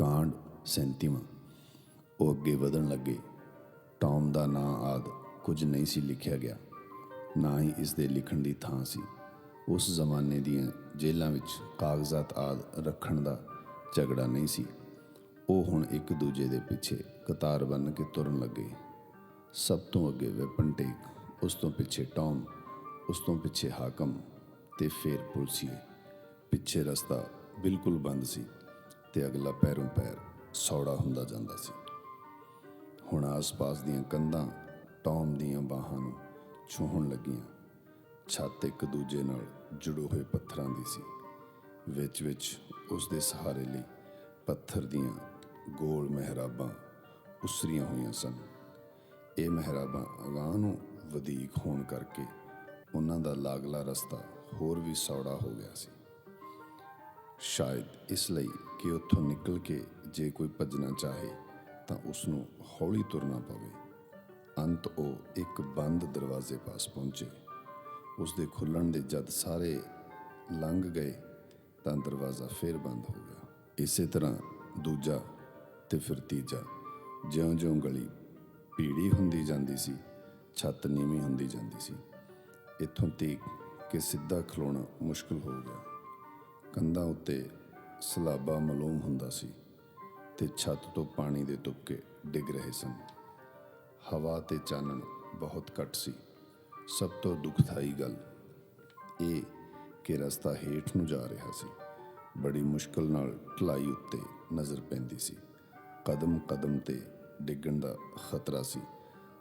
ਕਾਂਡ 37ਵਾਂ ਉਹ ਅੱਗੇ ਵਧਣ ਲੱਗੇ। ਟੌਮ ਦਾ ਨਾਂ ਆਦ ਕੁਝ ਨਹੀਂ ਸੀ ਲਿਖਿਆ ਗਿਆ। ਨਾ ਹੀ ਇਸ ਦੇ ਲਿਖਣ ਦੀ ਥਾਂ ਸੀ। ਉਸ ਜ਼ਮਾਨੇ ਦੀਆਂ ਜੇਲ੍ਹਾਂ ਵਿੱਚ ਕਾਗਜ਼ਾਤ ਆਦ ਰੱਖਣ ਦਾ ਝਗੜਾ ਨਹੀਂ ਸੀ। ਉਹ ਹੁਣ ਇੱਕ ਦੂਜੇ ਦੇ ਪਿੱਛੇ ਕਤਾਰ ਬੰਨ ਕੇ ਤੁਰਨ ਲੱਗੇ। ਸਭ ਤੋਂ ਅੱਗੇ ਵੈਪਨ ਟੇਕ, ਉਸ ਤੋਂ ਪਿੱਛੇ ਟੌਮ, ਉਸ ਤੋਂ ਪਿੱਛੇ ਹਾਕਮ ਤੇ ਫਿਰ ਪੁਲਸੀਏ। ਪਿੱਛੇ ਰਸਤਾ ਬਿਲਕੁਲ ਬੰਦ ਸੀ। ਤੇ ਅਗਲਾ ਪੈਰੋਂ ਪੈਰ ਸੌੜਾ ਹੁੰਦਾ ਜਾਂਦਾ ਸੀ। ਹੁਣ ਆਸ-ਪਾਸ ਦੀਆਂ ਕੰਧਾਂ ਟੌਮ ਦੀਆਂ ਬਾਹਾਂ ਨੂੰ ਛੂਹਣ ਲੱਗੀਆਂ। ਛੱਤ ਇੱਕ ਦੂਜੇ ਨਾਲ ਜੁੜੇ ਹੋਏ ਪੱਥਰਾਂ ਦੀ ਸੀ। ਵਿੱਚ ਵਿੱਚ ਉਸ ਦੇ ਸਹਾਰੇ ਲਈ ਪੱਥਰ ਦੀਆਂ ਗੋਲ ਮਹਿਰਾਬਾਂ ਉਸਰੀਆਂ ਹੋਈਆਂ ਸਨ। ਇਹ ਮਹਿਰਾਬਾਂ ਅਗਾਂਹ ਨੂੰ ਵਧੇਕ ਹੋਣ ਕਰਕੇ ਉਹਨਾਂ ਦਾ ਲਾਗਲਾ ਰਸਤਾ ਹੋਰ ਵੀ ਸੌੜਾ ਹੋ ਗਿਆ ਸੀ। ਸ਼ਾਇਦ ਇਸ ਲਈ ਕਿ ਉੱਥੋਂ ਨਿਕਲ ਕੇ ਜੇ ਕੋਈ ਭੱਜਣਾ ਚਾਹੇ ਤਾਂ ਉਸ ਨੂੰ ਹੌਲੀ ਤੁਰਨਾ ਪਵੇ। ਅੰਤ ਉਹ ਇੱਕ ਬੰਦ ਦਰਵਾਜ਼ੇ ਪਾਸ ਪਹੁੰਚੇ। ਉਸ ਦੇ ਖੁੱਲਣ ਦੇ ਜਦ ਸਾਰੇ ਲੰਘ ਗਏ ਤਾਂ ਦਰਵਾਜ਼ਾ ਫੇਰ ਬੰਦ ਹੋ ਗਿਆ। ਇਸੇ ਤਰ੍ਹਾਂ ਦੂਜਾ ਤੇ ਫਿਰ ਤੀਜਾ। ਜਿਉਂ-ਜਿਉਂ ਗਲੀ ਭੀੜੀ ਹੁੰਦੀ ਜਾਂਦੀ ਸੀ, ਛੱਤ ਨੀਵੀਂ ਹੁੰਦੀ ਜਾਂਦੀ ਸੀ। ਇੱਥੋਂ ਤੀਕ ਕਿ ਸਿੱਧਾ ਖਲੋਣਾ ਮੁਸ਼ਕਲ ਹੋ ਗਿਆ। ਕੰਧਾਂ ਉੱਤੇ ਸਲਾਬਾ ਮਲੂਮ ਹੁੰਦਾ ਸੀ ਤੇ ਛੱਤ ਤੋਂ ਪਾਣੀ ਦੇ ਤੁਪਕੇ ਡਿੱਗ ਰਹੇ ਸਨ। ਹਵਾ ਤੇ ਚਾਨਣ ਬਹੁਤ ਘੱਟ ਸੀ। ਸਭ ਤੋਂ ਦੁਖਦਾਈ ਗੱਲ ਇਹ ਕਿ ਰਸਤਾ ਹੇਠ ਨੂੰ ਜਾ ਰਿਹਾ ਸੀ। ਬੜੀ ਮੁਸ਼ਕਲ ਨਾਲ ਢਲਾਈ ਉੱਤੇ ਨਜ਼ਰ ਪੈਂਦੀ ਸੀ। ਕਦਮ ਕਦਮ ਤੇ ਡਿੱਗਣ ਦਾ ਖਤਰਾ ਸੀ।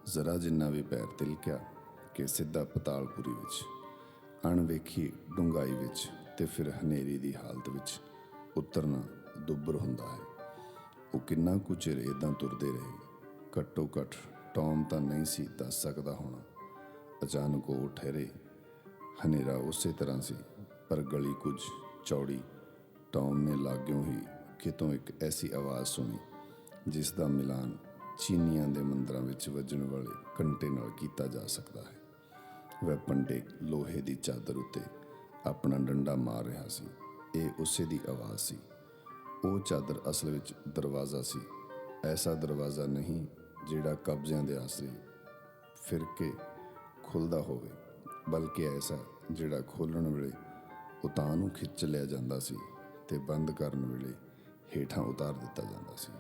ਜ਼ਰਾ ਜਿੰਨਾ ਵੀ ਪੈਰ ਤਿਲਕਿਆ ਕਿ ਸਿੱਧਾ ਪਤਾਲਪੁਰੀ ਵਿੱਚ, ਅਣਵੇਖੀ ਡੂੰਘਾਈ ਵਿੱਚ ਤੇ ਫਿਰ ਹਨੇਰੀ ਦੀ ਹਾਲਤ ਵਿੱਚ ਉਤਰਨਾ ਦੁੱਬਰ ਹੁੰਦਾ ਹੈ। ਉਹ ਕਿੰਨਾ ਕੁ ਚਿਰ ਇਦਾਂ ਤੁਰਦੇ ਰਹੇ, ਘੱਟੋ ਘੱਟ ਟੌਮ ਤਾਂ ਨਹੀਂ ਸੀ ਦੱਸ ਸਕਦਾ ਹੋਣਾ। ਅਚਾਨਕ ਉਹ ਠਹਿਰੇ। ਹਨੇਰਾ ਉਸੇ ਤਰ੍ਹਾਂ ਸੀ, ਪਰ ਗਲੀ ਕੁਝ ਚੌੜੀ। ਟੌਮ ਨੇ ਲਾਗਿਓਂ ਹੀ ਕਿਤੋਂ ਇੱਕ ਐਸੀ ਆਵਾਜ਼ ਸੁਣੀ, ਜਿਸ ਦਾ ਮਿਲਾਨ ਚੀਨੀਆਂ ਦੇ ਮੰਦਰਾਂ ਵਿੱਚ ਵੱਜਣ ਵਾਲੇ ਘੰਟੇ ਨਾਲ ਕੀਤਾ ਜਾ ਸਕਦਾ ਹੈ। ਵੈਪਨ ਟੇਕ ਲੋਹੇ ਦੀ ਚਾਦਰ ਉੱਤੇ ਆਪਣਾ ਡੰਡਾ ਮਾਰ ਰਿਹਾ ਸੀ। ਇਹ ਉਸੇ ਦੀ ਆਵਾਜ਼ ਸੀ। ਉਹ ਚਾਦਰ ਅਸਲ ਵਿੱਚ ਦਰਵਾਜ਼ਾ ਸੀ। ਐਸਾ ਦਰਵਾਜ਼ਾ ਨਹੀਂ ਜਿਹੜਾ ਕਬਜ਼ਿਆਂ ਦੇ ਆਸਰੇ ਫਿਰ ਕੇ ਖੁੱਲਦਾ ਹੋਵੇ, ਬਲਕਿ ਐਸਾ ਜਿਹੜਾ ਖੋਲਣ ਵੇਲੇ ਉਤਾਂ ਨੂੰ ਖਿੱਚ ਲਿਆ ਜਾਂਦਾ ਸੀ ਤੇ ਬੰਦ ਕਰਨ ਵੇਲੇ ਹੇਠਾਂ ਉਤਾਰ ਦਿੱਤਾ ਜਾਂਦਾ ਸੀ।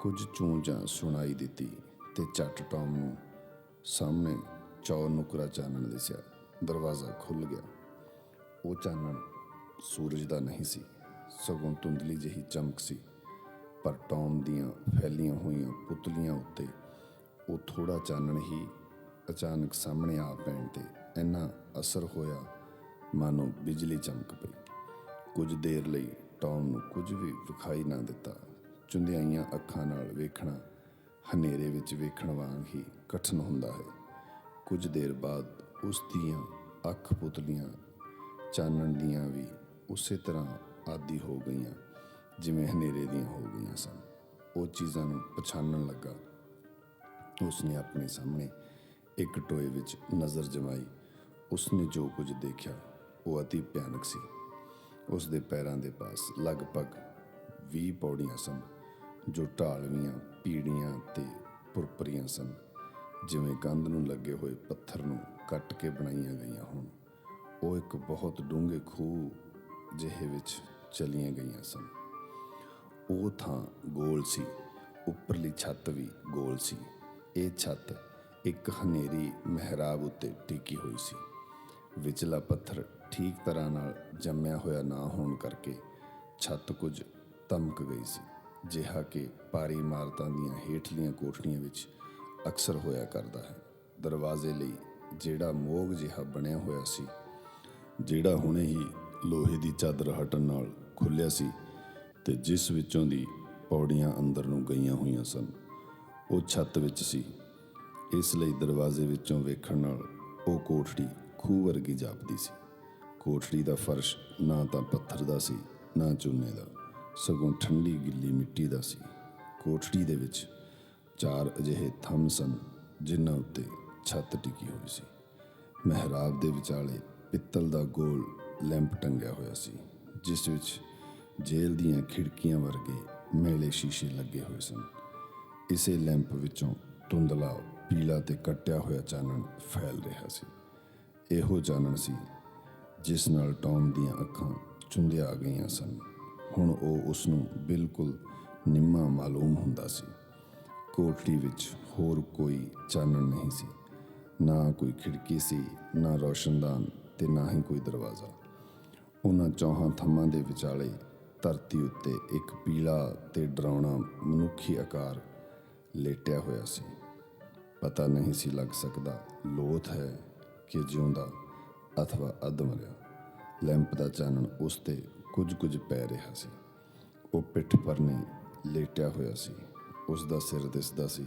ਕੁਝ ਚੂੰਜਾਂ ਸੁਣਾਈ ਦਿੱਤੀ ਤੇ ਝੱਟ ਟੌਮ ਨੂੰ ਸਾਹਮਣੇ ਚੌ ਨੁਕਰਾ ਚਾਨਣ ਦਿਸਿਆ। ਦਰਵਾਜ਼ਾ ਖੁੱਲ ਗਿਆ। ਉਹ ਚਾਨਣ ਸੂਰਜ ਦਾ ਨਹੀਂ ਸੀ, ਸਗੋਂ ਧੁੰਦਲੀ ਜਿਹੀ ਚਮਕ ਸੀ। ਪਰ ਟੌਮ ਦੀਆਂ ਫੈਲੀਆਂ ਹੋਈਆਂ ਪੁਤਲੀਆਂ ਉੱਤੇ ਉਹ ਥੋੜਾ ਚਾਨਣ ਹੀ ਅਚਾਨਕ ਸਾਹਮਣੇ ਆ ਪੈਣ ਤੇ ਇੰਨਾ ਅਸਰ ਹੋਇਆ ਮਾਨੋ ਬਿਜਲੀ ਚਮਕ ਪਈ। ਕੁਝ ਦੇਰ ਲਈ ਟੌਮ ਨੂੰ ਕੁਝ ਵੀ ਵਿਖਾਈ ਨਾ ਦਿੱਤਾ। ਚੁੰਦਿਆਈਆਂ ਅੱਖਾਂ ਨਾਲ ਵੇਖਣਾ ਹਨੇਰੇ ਵਿੱਚ ਵੇਖਣ ਵਾਂਗ ਹੀ ਕਠਨ ਹੁੰਦਾ ਹੈ। ਕੁਝ ਦੇਰ ਬਾਅਦ ਉਸ ਦੀਆਂ ਅੱਖ ਪੁਤਲੀਆਂ ਚਾਨਣ ਦੀਆਂ ਵੀ ਉਸੇ ਤਰ੍ਹਾਂ ਆਦੀ ਹੋ ਗਈਆਂ, ਜਿਵੇਂ ਹਨੇਰੇ ਦੀਆਂ ਹੋ ਗਈਆਂ ਸਨ। ਉਹ ਚੀਜ਼ਾਂ ਨੂੰ ਪਛਾਣਨ ਲੱਗਾ। ਉਸਨੇ ਆਪਣੇ ਸਾਹਮਣੇ ਇੱਕ ਟੋਏ ਵਿੱਚ ਨਜ਼ਰ ਜਮਾਈ। ਉਸਨੇ ਜੋ ਕੁਝ ਦੇਖਿਆ, ਉਹ ਅਤੀ ਭਿਆਨਕ ਸੀ। ਉਸ ਦੇ ਪੈਰਾਂ ਦੇ ਪਾਸ ਲਗਭਗ 20 ਪੌੜੀਆਂ ਸਨ, ਜੋ ਢਾਲਵੀਆਂ ਪੀੜੀਆਂ ਤੇ ਪੁਰਪਰੀਆਂ ਸਨ, ਜਿਵੇਂ ਕੰਧ ਨੂੰ ਲੱਗੇ ਹੋਏ ਪੱਥਰ ਨੂੰ ਕੱਟ ਕੇ ਬਣਾਈਆਂ ਗਈਆਂ ਹੋਣ। ਉਹ ਇੱਕ ਬਹੁਤ ਡੂੰਘੇ ਖੂਹ ਜਿਹੇ ਵਿੱਚ ਚਲੀਆਂ ਗਈਆਂ ਸਨ। ਉਹ ਥਾਂ ਗੋਲ ਸੀ, ਉੱਪਰਲੀ ਛੱਤ ਵੀ ਗੋਲ ਸੀ। ਇਹ ਛੱਤ ਇੱਕ ਹਨੇਰੀ ਮਹਿਰਾਬ ਉੱਤੇ ਟਿਕੀ ਹੋਈ ਸੀ। ਵਿਚਲਾ ਪੱਥਰ ਠੀਕ ਤਰ੍ਹਾਂ ਨਾਲ ਜੰਮਿਆ ਹੋਇਆ ਨਾ ਹੋਣ ਕਰਕੇ ਛੱਤ ਕੁਝ ਤਮਕ ਗਈ ਸੀ, ਜਿਹਾ ਕਿ ਭਾਰੀ ਇਮਾਰਤਾਂ ਦੀਆਂ ਹੇਠਲੀਆਂ ਕੋਠੜੀਆਂ ਵਿੱਚ ਅਕਸਰ ਹੋਇਆ ਕਰਦਾ ਹੈ। ਦਰਵਾਜ਼ੇ ਲਈ ਜਿਹੜਾ ਮੋਗ ਜਿਹਾ ਬਣਿਆ ਹੋਇਆ ਸੀ ਜਿਹੜਾ ਹੁਣੇ ਹੀ ਲੋਹੇ ਦੀ ਚਾਦਰ ਹਟਣ ਨਾਲ ਖੁੱਲਿਆ ਸੀ ਤੇ ਜਿਸ ਵਿੱਚੋਂ ਦੀ ਪੌੜੀਆਂ ਅੰਦਰ ਨੂੰ ਗਈਆਂ ਹੋਈਆਂ ਸਨ, ਉਹ ਛੱਤ ਵਿੱਚ ਸੀ। ਇਸ ਲਈ ਦਰਵਾਜ਼ੇ ਵਿੱਚੋਂ ਵੇਖਣ ਨਾਲ ਉਹ ਕੋਠੜੀ ਖੂਹ ਵਰਗੀ ਜਾਪਦੀ ਸੀ। ਕੋਠੜੀ ਦਾ ਫਰਸ਼ ਨਾ ਤਾਂ ਪੱਥਰ ਦਾ ਸੀ, ਨਾ ਚੂਨੇ ਦਾ, ਸਗੋਂ ਠੰਡੀ ਗਿੱਲੀ ਮਿੱਟੀ ਦਾ ਸੀ। ਕੋਠੜੀ ਦੇ ਵਿੱਚ ਚਾਰ ਅਜਿਹੇ ਥੰਮ ਸਨ ਜਿਨ੍ਹਾਂ ਉੱਤੇ ਛੱਤ ਟਿਕੀ ਹੋਈ ਸੀ। ਮਹਿਰਾਬ ਦੇ ਵਿਚਾਲੇ ਪਿੱਤਲ ਦਾ ਗੋਲ ਲੈਂਪ ਟੰਗਿਆ ਹੋਇਆ ਸੀ, ਜਿਸ ਵਿੱਚ ਜੇਲ੍ਹ ਦੀਆਂ ਖਿੜਕੀਆਂ ਵਰਗੇ ਮੇਲੇ ਸ਼ੀਸ਼ੇ ਲੱਗੇ ਹੋਏ ਸਨ। ਇਸੇ ਲੈਂਪ ਵਿੱਚੋਂ ਧੁੰਦਲਾ ਪੀਲਾ ਤੇ ਕੱਟਿਆ ਹੋਇਆ ਚਾਨਣ ਫੈਲ ਰਿਹਾ ਸੀ। ਇਹੋ ਚਾਨਣ ਸੀ ਜਿਸ ਨਾਲ ਟੌਮ ਦੀਆਂ ਅੱਖਾਂ ਚੁੰਝਿਆ ਗਈਆਂ ਸਨ। ਹੁਣ ਉਹ ਉਸ ਨੂੰ ਬਿਲਕੁਲ ਨਿੰਮਾ ਮਾਲੂਮ ਹੁੰਦਾ ਸੀ। ਕੋਠੜੀ ਵਿੱਚ ਹੋਰ ਕੋਈ ਚਾਨਣ ਨਹੀਂ ਸੀ। ਨਾ ਕੋਈ ਖਿੜਕੀ ਸੀ, ਨਾ ਰੋਸ਼ਨਦਾਨ ਤੇ ਨਾ ਹੀ ਕੋਈ ਦਰਵਾਜ਼ਾ। ਉਹਨਾਂ ਚੌਹਾਂ ਥੰਮਾਂ ਦੇ ਵਿਚਾਲੇ ਧਰਤੀ ਉੱਤੇ ਇੱਕ ਪੀਲਾ ਤੇ ਡਰਾਉਣਾ ਮਨੁੱਖੀ ਆਕਾਰ ਲੇਟਿਆ ਹੋਇਆ ਸੀ। ਪਤਾ ਨਹੀਂ ਸੀ ਲੱਗ ਸਕਦਾ ਲੋਥ ਹੈ ਕਿ ਜਿਉਂਦਾ ਅਥਵਾ ਅੱਧ ਮਰਿਆ। ਲੈਂਪ ਦਾ ਚਾਨਣ ਉਸ ਤੇ ਕੁਝ ਕੁਝ ਪੈ ਰਿਹਾ ਸੀ। ਉਹ ਪਿੱਠ ਪਰਨੇ ਲੇਟਿਆ ਹੋਇਆ ਸੀ। ਉਸ ਦਾ ਸਿਰ ਦਿਸਦਾ ਸੀ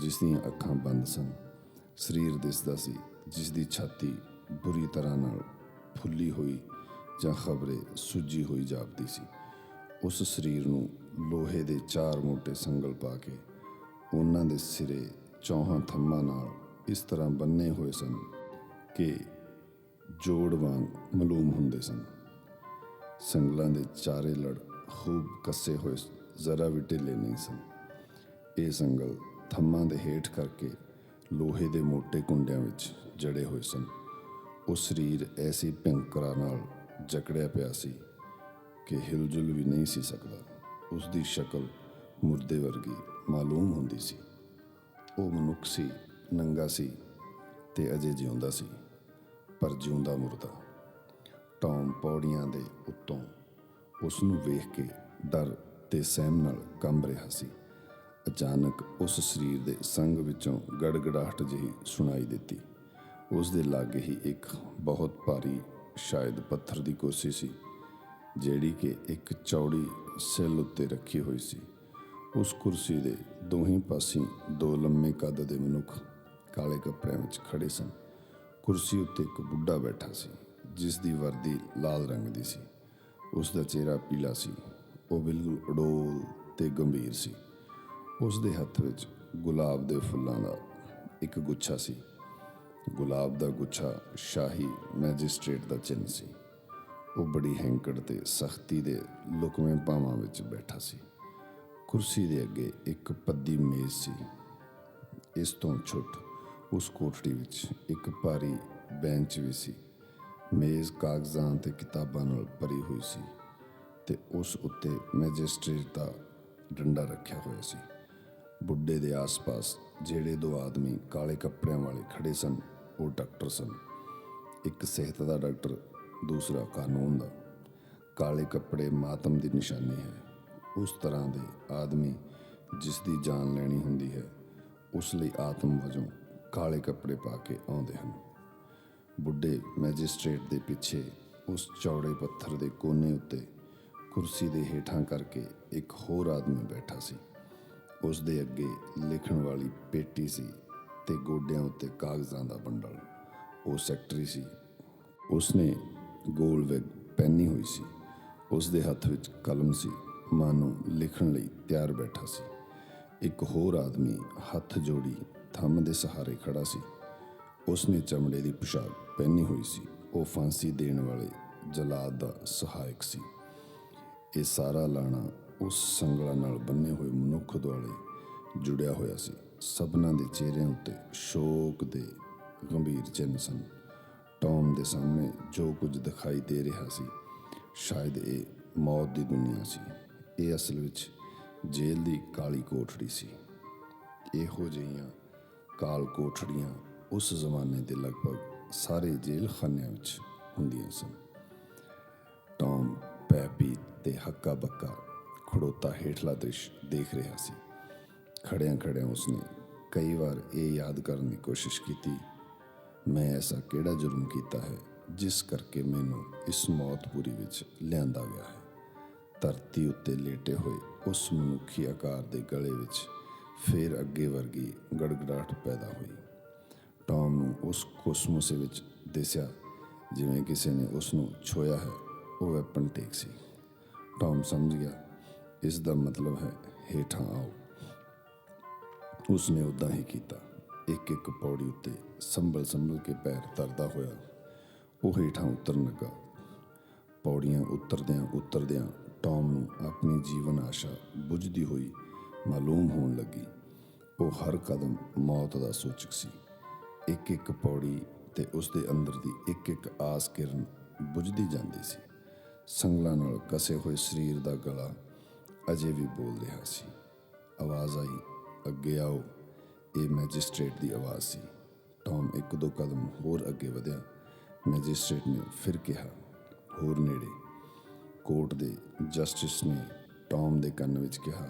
ਜਿਸ ਦੀਆਂ ਅੱਖਾਂ ਬੰਦ ਸਨ। ਸਰੀਰ ਦਿਸਦਾ ਸੀ ਜਿਸ ਦੀ ਛਾਤੀ ਬੁਰੀ ਤਰ੍ਹਾਂ ਨਾਲ ਫੁੱਲੀ ਹੋਈ ਜਾਂ ਖਬਰੇ ਸੁੱਜੀ ਹੋਈ ਜਾਪਦੀ ਸੀ। ਉਸ ਸਰੀਰ ਨੂੰ ਲੋਹੇ ਦੇ ਚਾਰ ਮੋਟੇ ਸੰਗਲ ਪਾ ਕੇ ਉਹਨਾਂ ਦੇ ਸਿਰੇ ਚੌਹਾਂ ਥੰਮਾਂ ਨਾਲ ਇਸ ਤਰ੍ਹਾਂ ਬੰਨੇ ਹੋਏ ਸਨ ਕਿ ਜੋੜ ਵਾਂਗ ਮਲੂਮ ਹੁੰਦੇ ਸਨ। ਸੰਗਲਾਂ ਦੇ ਚਾਰੇ ਲੜ ਖੂਬ ਕੱਸੇ ਹੋਏ ਜ਼ਰਾ ਵੀ ਢਿੱਲੇ ਨਹੀਂ ਸਨ। ਇਹ ਸੰਗਲ ਥੰਮਾਂ ਦੇ ਹੇਠ ਕਰਕੇ ਲੋਹੇ ਦੇ ਮੋਟੇ ਕੁੰਡਿਆਂ ਵਿੱਚ ਜੜੇ ਹੋਏ ਸਨ। ਉਹ ਸਰੀਰ ਐਸੀ ਭਿੰਕਰਾ ਨਾਲ ਜਕੜਿਆ ਪਿਆ ਸੀ ਕਿ ਹਿਲਜੁਲ ਵੀ ਨਹੀਂ ਸੀ ਸਕਦਾ। ਉਸ ਦੀ ਸ਼ਕਲ ਮੁਰਦੇ ਵਰਗੀ ਮਾਲੂਮ ਹੁੰਦੀ ਸੀ। ਉਹ ਮਨੁੱਖ ਸੀ, ਨੰਗਾ ਸੀ ਤੇ ਅਜੇ ਜਿਉਂਦਾ ਸੀ, ਪਰ ਜਿਉਂਦਾ ਮੁਰਦਾ। ਟੌਮ ਪੌੜੀਆਂ ਦੇ ਉੱਤੋਂ ਉਸ ਨੂੰ ਵੇਖ ਕੇ ਡਰ ਤੇ ਸਹਿਮ ਨਾਲ ਕੰਬ ਰਿਹਾ ਸੀ। ਅਚਾਨਕ ਉਸ ਸਰੀਰ ਦੇ ਸੰਗ ਵਿੱਚੋਂ ਗੜਗੜਾਹਟ ਜਿਹੀ ਸੁਣਾਈ ਦਿੱਤੀ। ਉਸ ਦੇ ਲਾਗੇ ਹੀ ਇੱਕ ਬਹੁਤ ਭਾਰੀ ਸ਼ਾਇਦ ਪੱਥਰ ਦੀ ਕੁਰਸੀ ਸੀ, ਜਿਹੜੀ ਕਿ ਇੱਕ ਚੌੜੀ ਸਿਲ ਉੱਤੇ ਰੱਖੀ ਹੋਈ ਸੀ। ਉਸ ਕੁਰਸੀ ਦੇ ਦੋਹੀਂ ਪਾਸੇ ਦੋ ਲੰਮੇ ਕੱਦ ਦੇ ਮਨੁੱਖ ਕਾਲੇ ਕੱਪੜਿਆਂ ਵਿੱਚ ਖੜੇ ਸਨ। ਕੁਰਸੀ ਉੱਤੇ ਇੱਕ ਬੁੱਢਾ ਬੈਠਾ ਸੀ, ਜਿਸ ਦੀ ਵਰਦੀ ਲਾਲ ਰੰਗ ਦੀ ਸੀ। ਉਸ ਦਾ ਚਿਹਰਾ ਪੀਲਾ ਸੀ, ਉਹ ਬਿਲਕੁਲ ਅਡੋਲ ਤੇ ਗੰਭੀਰ ਸੀ। ਉਸ ਦੇ ਹੱਥ ਵਿੱਚ ਗੁਲਾਬ ਦੇ ਫੁੱਲਾਂ ਦਾ ਇੱਕ ਗੁੱਛਾ ਸੀ। ਗੁਲਾਬ ਦਾ ਗੁੱਛਾ, ਸ਼ਾਹੀ ਮੈਜਿਸਟ੍ਰੇਟ ਦਾ ਚਿੰਨ੍ਹ ਸੀ। ਉਹ ਬੜੀ ਹੈਂਕੜ ਤੇ ਸਖਤੀ ਦੇ ਲੁਕਵੇਂ ਪਾਵਾਂ ਵਿੱਚ ਬੈਠਾ ਸੀ। ਕੁਰਸੀ ਦੇ ਅੱਗੇ ਇੱਕ ਪੱਦੀ ਮੇਜ਼ ਸੀ। ਇਸ ਤੋਂ ਛੁੱਟ ਉਸ ਕੋਠੜੀ ਵਿੱਚ ਇੱਕ ਭਾਰੀ ਬੈਂਚ ਵੀ ਸੀ। ਮੇਜ਼ ਕਾਗਜ਼ਾਂ ਤੇ ਕਿਤਾਬਾਂ ਨਾਲ ਭਰੀ ਹੋਈ ਸੀ ਤੇ ਉਸ ਉੱਤੇ ਮੈਜਿਸਟ੍ਰੇਟ ਦਾ ਡੰਡਾ ਰੱਖਿਆ ਹੋਇਆ ਸੀ। ਬੁੱਢੇ ਦੇ ਆਸ-ਪਾਸ ਜਿਹੜੇ ਦੋ ਆਦਮੀ ਕਾਲੇ ਕੱਪੜਿਆਂ ਵਾਲੇ ਖੜੇ ਸਨ ਉਹ ਡਾਕਟਰ ਸਨ। ਇੱਕ ਸਿਹਤ ਦਾ ਡਾਕਟਰ, ਦੂਸਰਾ ਕਾਨੂੰਨ ਦਾ। ਕਾਲੇ ਕੱਪੜੇ ਮਾਤਮ ਦੀ ਨਿਸ਼ਾਨੀ ਹੈ। ਉਸ ਤਰ੍ਹਾਂ ਦੇ ਆਦਮੀ ਜਿਸ ਦੀ ਜਾਨ ਲੈਣੀ ਹੁੰਦੀ ਹੈ, ਉਸ ਲਈ ਆਤਮ ਵਜੋਂ ਕਾਲੇ ਕੱਪੜੇ ਪਾ ਕੇ ਆਉਂਦੇ ਹਨ। ਬੁੱਢੇ ਮੈਜਿਸਟ੍ਰੇਟ ਦੇ ਪਿੱਛੇ ਉਸ ਚੌੜੇ ਪੱਥਰ ਦੇ ਕੋਨੇ ਉੱਤੇ ਕੁਰਸੀ ਦੇ ਹੇਠਾਂ ਕਰਕੇ ਇੱਕ ਹੋਰ ਆਦਮੀ ਬੈਠਾ ਸੀ। ਉਸ ਦੇ ਅੱਗੇ ਲਿਖਣ ਵਾਲੀ ਪੇਟੀ ਸੀ ਤੇ ਗੋਡਿਆਂ ਉੱਤੇ ਕਾਗਜ਼ਾਂ ਦਾ ਬੰਡਲ ਉਹ ਸੈਕਟਰੀ ਸੀ। ਉਸਨੇ ਗੋਲ ਵੈਗ ਪਹਿਨੀ ਹੋਈ ਸੀ। ਉਸ ਦੇ ਹੱਥ ਵਿੱਚ ਕਲਮ ਸੀ। ਮਾਨੋ ਲਿਖਣ ਲਈ ਤਿਆਰ ਬੈਠਾ ਸੀ। ਇੱਕ ਹੋਰ ਆਦਮੀ ਹੱਥ ਜੋੜੀ ਥੰਮ ਦੇ ਸਹਾਰੇ ਖੜਾ ਸੀ। ਉਸਨੇ ਚਮੜੇ ਦੀ ਪੋਸ਼ਾਕ ਪਹਿਨੀ ਹੋਈ ਸੀ। ਉਹ ਫਾਂਸੀ ਦੇਣ ਵਾਲੇ ਜਲਾਦ ਦਾ ਸਹਾਇਕ ਸੀ। ਇਹ ਸਾਰਾ ਲਾਣਾ ਉਸ ਸੰਗਲਾ ਨਾਲ ਬੰਨੇ ਹੋਏ ਮਨੁੱਖ ਦੁਆਲੇ ਜੁੜਿਆ ਹੋਇਆ ਸੀ। ਸਭਨਾਂ ਦੇ ਚਿਹਰਿਆਂ ਉੱਤੇ ਸ਼ੋਕ ਦੇ ਗੰਭੀਰ ਚਿੰਨ੍ਹ ਸਨ। ਟੌਮ ਦੇ ਸਾਹਮਣੇ ਜੋ ਕੁਝ ਦਿਖਾਈ ਦੇ ਰਿਹਾ ਸੀ, ਸ਼ਾਇਦ ਇਹ ਮੌਤ ਦੀ ਦੁਨੀਆ ਸੀ। ਇਹ ਅਸਲ ਵਿੱਚ ਜੇਲ੍ਹ ਦੀ ਕਾਲੀ ਕੋਠੜੀ ਸੀ। ਇਹੋ ਜਿਹੀਆਂ ਕਾਲ ਕੋਠੜੀਆਂ ਉਸ ਜ਼ਮਾਨੇ ਦੇ ਲਗਭਗ ਸਾਰੇ ਜੇਲ੍ਹਖਾਨਿਆਂ ਵਿੱਚ ਹੁੰਦੀਆਂ ਸਨ। ਟੌਮ ਪੈਪੀ ਤੇ ਹੱਕਾ ਬੱਕਾ ਖੜੋਤਾ ਹੇਠਲਾ ਦ੍ਰਿਸ਼ ਦੇਖ ਰਿਹਾ ਸੀ। ਖੜਿਆਂ ਖੜਿਆਂ ਉਸਨੇ ਕਈ ਵਾਰ ਇਹ ਯਾਦ ਕਰਨ ਦੀ ਕੋਸ਼ਿਸ਼ ਕੀਤੀ, ਮੈਂ ਐਸਾ ਕਿਹੜਾ ਜੁਰਮ ਕੀਤਾ ਹੈ ਜਿਸ ਕਰਕੇ ਮੈਨੂੰ ਇਸ ਮੌਤ ਮੌਤਪੂਰੀ ਵਿੱਚ ਲਿਆਂਦਾ ਗਿਆ ਹੈ? ਧਰਤੀ ਉੱਤੇ ਲੇਟੇ ਹੋਏ ਉਸ ਮਨੁੱਖੀ ਆਕਾਰ ਦੇ ਗਲੇ ਵਿੱਚ ਫੇਰ ਅੱਗੇ ਵਰਗੀ ਗੜਗੜਾਹਟ ਪੈਦਾ ਹੋਈ। ਟੌਮ ਨੂੰ ਉਸ ਕੋਸਮੋਸੇ ਵਿੱਚ ਦਿਸਿਆ, ਜਿਵੇਂ ਕਿਸੇ ਨੇ ਉਸ ਨੂੰ ਛੋਇਆ ਹੈ, ਉਹ ਵੈਪਨ ਟੇਕ ਸੀ। ਟੌਮ ਸਮਝ ਗਿਆ, ਇਸ ਦਾ ਮਤਲਬ ਹੈ, ਹੇਠਾਂ ਆਓ। ਉਸਨੇ ਉਦਾਂ ਹੀ ਕੀਤਾ। ਇੱਕ ਇੱਕ ਪੌੜੀ ਉੱਤੇ ਸੰਭਲ ਸੰਭਲ ਕੇ ਪੈਰ ਤਰਦਾ ਹੋਇਆ ਉਹ ਹੇਠਾਂ ਉਤਰਨ ਲੱਗਾ। ਪੌੜੀਆਂ ਉਤਰਦਿਆਂ ਉਤਰਦਿਆਂ ਟੌਮ ਨੂੰ ਆਪਣੀ ਜੀਵਨ ਆਸ਼ਾ ਬੁਝਦੀ ਹੋਈ ਮਾਲੂਮ ਹੋਣ ਲੱਗੀ। ਉਹ ਹਰ ਕਦਮ ਮੌਤ ਦਾ ਸੂਚਕ ਸੀ। ਇੱਕ ਇੱਕ ਪੌੜੀ ਤੇ ਉਸ ਦੇ ਅੰਦਰ ਦੀ ਇੱਕ ਇੱਕ ਆਸ ਕਿਰਨ ਬੁੱਝਦੀ ਜਾਂਦੀ ਸੀ। ਸੰਗਲਾਂ ਨਾਲ ਕਸੇ ਹੋਏ ਸਰੀਰ ਦਾ ਗਲਾ ਅਜੇ ਵੀ ਬੋਲ ਰਿਹਾ ਸੀ। ਆਵਾਜ਼ ਆਈ ਅੱਗੇ ਆਓ। ਇਹ ਮੈਜਿਸਟ੍ਰੇਟ ਦੀ ਆਵਾਜ਼ ਸੀ। ਟੌਮ ਇੱਕ ਦੋ ਕਦਮ ਹੋਰ ਅੱਗੇ ਵਧਿਆ। ਮੈਜਿਸਟ੍ਰੇਟ ਨੇ ਫਿਰ ਕਿਹਾ, ਹੋਰ ਨੇੜੇ। ਕੋਰਟ ਦੇ ਜਸਟਿਸ ਨੇ ਟੌਮ ਦੇ ਕੰਨ ਵਿੱਚ ਕਿਹਾ,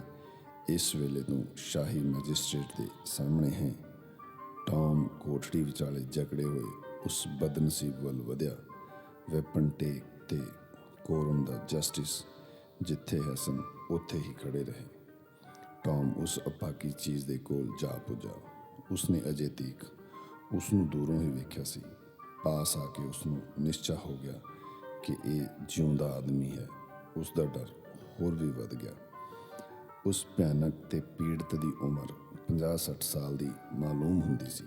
ਇਸ ਵੇਲੇ ਤੂੰ ਸ਼ਾਹੀ ਮੈਜਿਸਟ੍ਰੇਟ ਦੇ ਸਾਹਮਣੇ ਹੈ। ਟੌਮ ਕੋਠੜੀ ਵਿਚਾਲੇ ਜਕੜੇ ਹੋਏ ਉਸ ਬਦਨਸੀਬ ਵੱਲ ਵਧਿਆ। ਵੈਪਨ ਟੇਕ ਤੇ ਕੋਰਮ ਦਾ ਜਸਟਿਸ ਜਿੱਥੇ ਹਸਨ ਉੱਥੇ ਹੀ ਖੜੇ ਰਹੇ। ਟੌਮ ਉਸ ਅਪਾਕੀ ਚੀਜ਼ ਦੇ ਕੋਲ ਜਾ ਪੁੱਜਾ। ਉਸਨੇ ਅਜੇ ਤੀਕ ਉਸ ਨੂੰ ਦੂਰੋਂ ਹੀ ਵੇਖਿਆ ਸੀ। ਪਾਸ ਆ ਕੇ ਉਸ ਨੂੰ ਨਿਸ਼ਚਾ ਹੋ ਗਿਆ ਕਿ ਇਹ ਜਿਉਂਦਾ ਆਦਮੀ ਹੈ। ਉਸ ਦਾ ਡਰ ਹੋਰ ਵੀ ਵੱਧ ਗਿਆ। ਉਸ ਭਿਆਨਕ ਤੇ ਪੀੜਤ ਦੀ ਉਮਰ 50-60 ਸਾਲ ਦੀ ਮਾਲੂਮ ਹੁੰਦੀ ਸੀ।